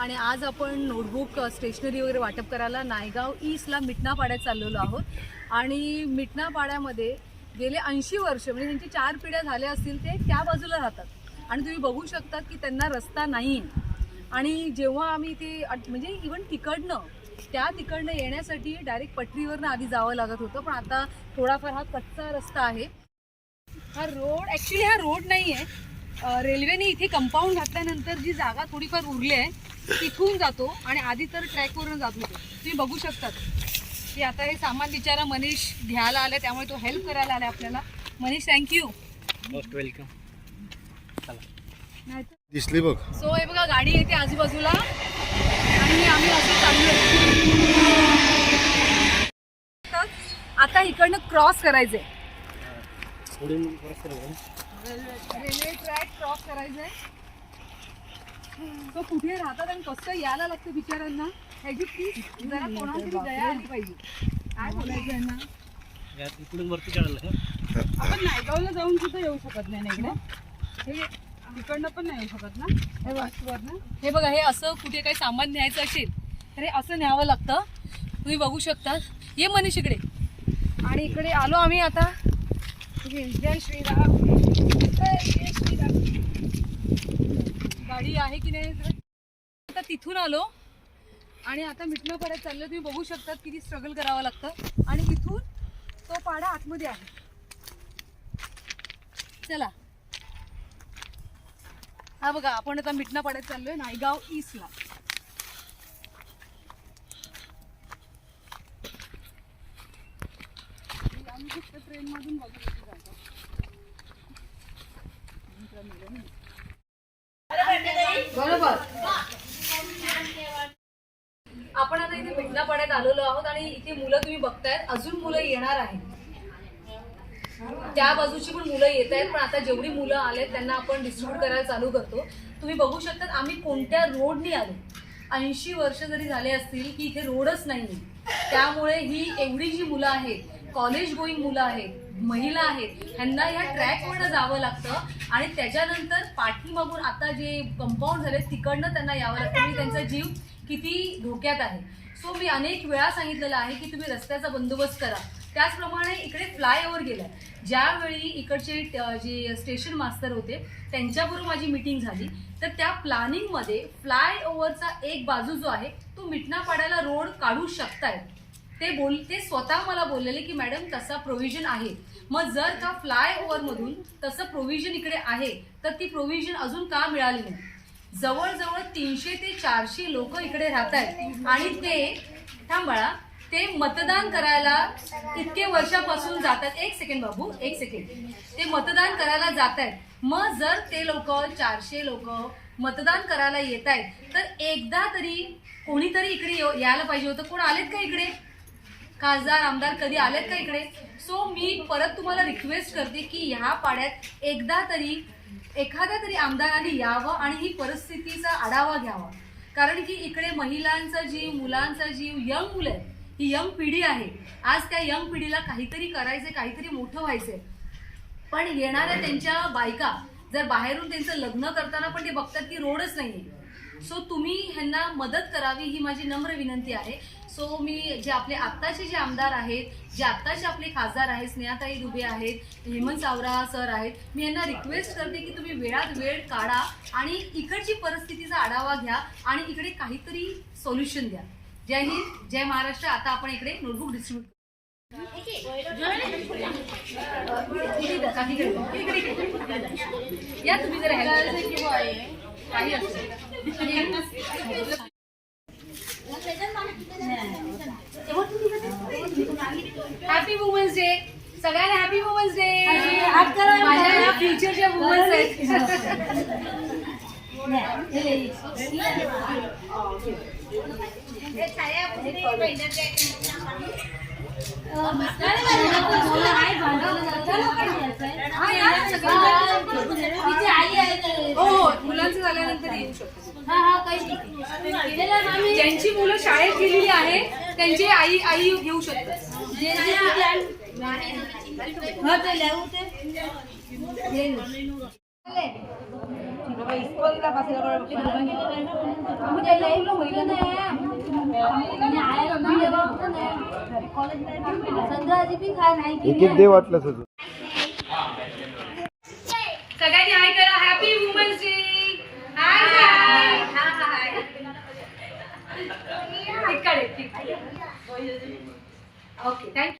आणि आज आपण नोटबुक स्टेशनरी वगैरे वाटप करायला नायगाव ईस्टला मिटणा पाड्यात चाललेलो आहोत. आणि मिटणा पाड्यामध्ये गेले ऐंशी वर्ष म्हणजे त्यांची चार पिढ्या झाल्या असतील ते त्या बाजूला राहतात. आणि तुम्ही बघू शकता की त्यांना रस्ता नाही. आहे आणि जेव्हा आम्ही ते म्हणजे इवन तिकडनं त्या तिकडनं येण्यासाठी डायरेक्ट पटरीवरनं आधी जावं लागत होतं पण आता थोडाफार हा कच्चा रस्ता आहे. हा रोड ॲक्च्युली हा रोड नाही आहे रेल्वेने इथे कंपाऊंड घातल्यानंतर जी जागा थोडीफार उरली आहे तिथून जातो आणि आधी तर ट्रॅकवरून जात होतो. तुम्ही बघू शकतात. की आता हे सामान बिचारा मनीष घ्यायला आलाय त्यामुळे तो हेल्प करायला आलाय आपल्याला. मनीष थँक्यू मोस्ट वेलकम दिसली बघ. सो हे बघा गाडी येते आजूबाजूला. आणि आम्ही असं चाललो आता इकडनं क्रॉस करायचंय. रेल्वे ट्रॅक क्रॉस करायचंय. तो कुठे राहतात आणि कसं यायला लागतं बिचारांना ह्याची फीस जरा कोणाला तरी दया आली पाहिजे. काय बोलायचं यांना? या इकडून वरती चढायला आपण नायगावला जाऊन सुद्धा येऊ शकत नाही ना इकडे हे तिकडनं पण नाही येऊ शकत ना? हे बघा हे बघा हे असं कुठे काही सामान न्यायचं असेल तर हे असं न्यावं लागतं. तुम्ही बघू शकता. ये मनीष इकडे. आणि इकडे आलो आम्ही आता. जय श्रीराम. जय श्रीराम. गाडी आहे की नाही? आता तिथून आलो. आणि आता मिटणं परत चाललं तुम्ही बघू शकतात किती स्ट्रगल करावं लागतं. आणि इथून तो पाडा आतमध्ये आहे. चला. हा बघा आपण आता मिटणा पाड्यात चाललोय नायगाव ईस्टला आम्ही फक्त बरोबर. आपण आता इथे मिटणा पाण्यात आलेलो आहोत आणि इथे मुलं तुम्ही बघतायत अजून मुलं येणार आहेत. त्या बाजूची पण मुलं येत आहेत पण आता जेवढी मुलं आलेत त्यांना आपण डिस्ट्रीब्यूट करायला चालू करतो. तुम्ही बघू शकतात आम्ही कोणत्या रोडनी आलो? ऐंशी वर्ष जरी झाले असतील की इथे रोडच नाही त्यामुळे ही एवढी जी मुलं आहेत कॉलेज गोईंग मुलं आहेत महिला आहेत ह्यांना ह्या ट्रॅकवरनं जावं लागतं. आणि त्याच्यानंतर पाठीमागून आता जे कंपाऊंड झाले तिकडनं त्यांना यावं लागतं. आणि त्यांचा जीव किती धोक्यात आहे. सो मी अनेक वेळा सांगितलेलं आहे की तुम्ही रस्त्याचा बंदोबस्त करा. त्याचप्रमाणे इकडे फ्लायओव्हर गेलाय. ज्यावेळी इकडचे जे स्टेशन मास्तर होते त्यांच्याबरोबर माझी मीटिंग झाली. तर त्या प्लॅनिंगमध्ये फ्लायओव्हरचा एक बाजू जो आहे तो मिटणा पाड्याला रोड काढू शकतायत. ते बोल ते स्वतः मला बोललेले की मॅडम तसा प्रोव्हिजन आहे. मग जर का फ्लाय ओव्हरमधून तसं प्रोव्हिजन इकडे आहे तर ती प्रोव्हिजन अजून का मिळाली नाही? जवळजवळ तीनशे ते चारशे लोक इकडे राहत आहेत आणि ते थांबाळा ते मतदान करायला इतके वर्षापासून जातात. एक सेकंड बाबू एक सेकंड ते मतदान करायला जात आहेत मग जर ते लोक चारशे लोक मतदान करायला येत आहेत तर एकदा तरी कोणीतरी इकडे यायला पाहिजे होतं. कोण आलेत का इकडे? खासदार आमदार कधी आलेत का इकडे? सो मी परत तुम्हाला रिक्वेस्ट करते की ह्या पाड्यात एकदा तरी एखाद्या तरी आमदारांनी यावं आणि ही परिस्थितीचा आढावा घ्यावा. कारण की इकडे महिलांचा जीव मुलांचा जीव यंग मुलं आहेत. ही यंग पिढी आहे. आज त्या यंग पिढीला काहीतरी करायचंय काहीतरी मोठं व्हायचंय. पण येणाऱ्या त्यांच्या बायका जर बाहेरून त्यांचं लग्न करताना पण ते बघतात की रोडच नाहीये. सो तुम्ही ह्यांना मदत करावी ही माझी नम्र विनंती आहे. सो मी जे आपले आत्ताचे जे आमदार आहेत जे आत्ताचे आपले खासदार आहेत स्नेहाताई दुबे आहेत हेमंत सावरा सर आहेत मी यांना रिक्वेस्ट करते की तुम्ही वेळात वेळ काढा आणि इकडची परिस्थितीचा आढावा घ्या आणि इकडे काहीतरी सोल्युशन द्या. जय हिंद जय महाराष्ट्र. आता आपण इकडे नोटबुक डिस्ट्रीब्यूट या तुम्ही जर काही असेल हॅपी वुमन्स डे सगळ्यांना हॅपी वुमन्स डे माझ्या फ्युचरच्या वुमन्स आहेत हा, या ना सगळ्यांना. हो हो मुलांचं झाल्यानंतर येऊ शकतो ज्यांची मुलं शाळेत गेलेली आहे त्यांची आई आई घेऊ शकतात. एक एक दे वाटलं तुझं Okay, thank you.